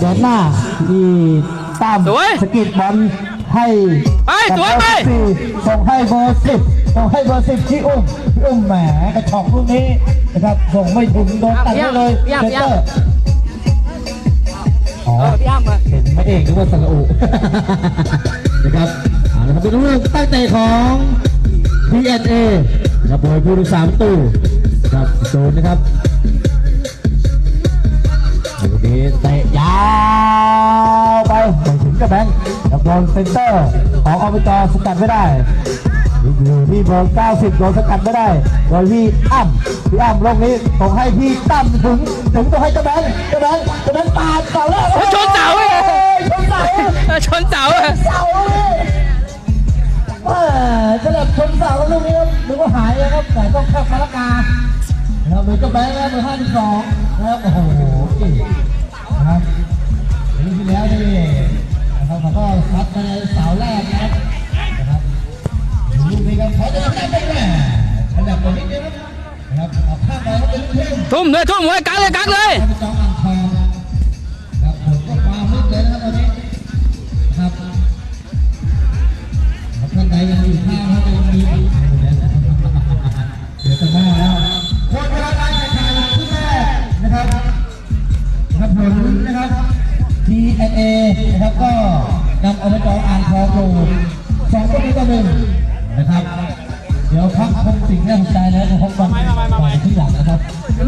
แดนหน้าที่ตามสวยสกิดบอลให้ไปสวยไปกับเบอร์สี่ส่งให้เบอร์สิบส่งให้เบอร์สิบที่อุ้มที่อุ้มแหมกระชอกลูกนี้นะครับส่งไม่ถึงโดนตัดไปเลยพี่อ้ำพี่เซนอ้ำเตอร์อ๋อเออพี่อ้ำมาเห็นไม่เองนึกว่าสระอุนะครับเอาละครับเป็นเรื่องตั้งใจของ PNA นะครับโดยผู้รักษาประตูครับโซนนะครับ ไปถึงกระแบงกับบอลเซนเตอร์ของอบจสกัดไม่ได้อยู่ที่เบอร์90โดนสกัดไม่ได้โดยพี่อ้ำพี่อ้ำลงนี้ส่งให้พี่ตั้มถึงถึงต้องให้กระแบงกระแบงกระแบงปาดเสาแล้วโอ้ยชนเสาเว้ยชนเสาเออชนเสาอะเสาเลยว่าสลับชนเสาลูกนี้ครับนึกว่าหายแล้วครับแต่ต้องเข้าคาราคานะครับเลยก็แบงค์แล้วเบอร์ห้าสิบสองนะครับโอ้โหเก่งนะครับปีที่แล้วนี่ ในเสาแรกนะครับนะครับลูกนี้ครับเขาจะได้ไปแม่ฉลับไปนิดเดียวนะครับเอาข้างไปเขาเป็นลูกเล่นทุ่มเลยทุ่มไว้กักเลยกักเลยท่านผู้จองอ่างทองครับผมก็มามืดเลยนะครับตอนนี้ครับครับท่านใดยังอยู่ข้างท่านใดยังมีอยู่เดี๋ยวจะมาแล้วคนเวลาการแข่งขันที่แรกนะครับนะครับผลนะครับ TNA นะครับก็ นำอบจอ่างทองอยู่สองประตูต่อหนึ่งนะครับ เดี๋ยวพักคงสิ่งแรกใจแล้วจะพบกันต่อที่หลังนะครับ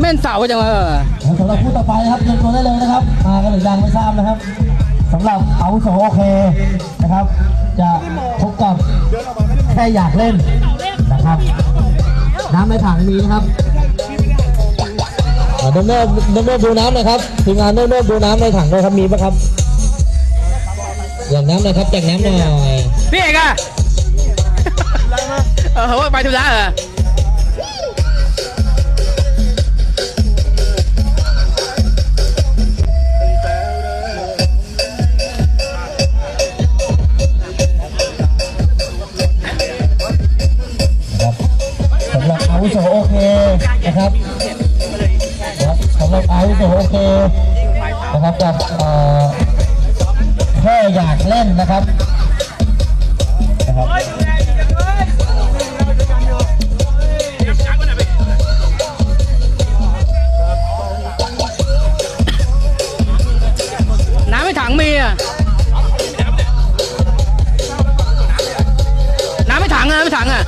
แม่นเสาจังเออสำหรับผู้ต่อไปนะครับเตรียมตัวได้เลยนะครับ มากันหรือยังไม่ทราบนะครับสำหรับอาโสโอเคนะครับ จะพบกับแค่อยากเล่นนะครับน้ำในถังมีนะครับเดิมเนิบเดิมเนิบดูน้ำนะครับทีมงานเดิมเนิบดูน้ำในถังด้วยครับมีปะครับ อย่างน้ำหนะครับแจกน้ำหน่อยพี่เอกอะเออว่าไปธุระเหรอนะครับสำหรับอาวุโสโอเคนะครับครับสำหรับอาวุโสโอเคนะครับกับเอ่อแค่อยากเล่นนะครับนะครับน้ำไม่ถังมีอะน้ำไม่ถังอะไม่ถังอะ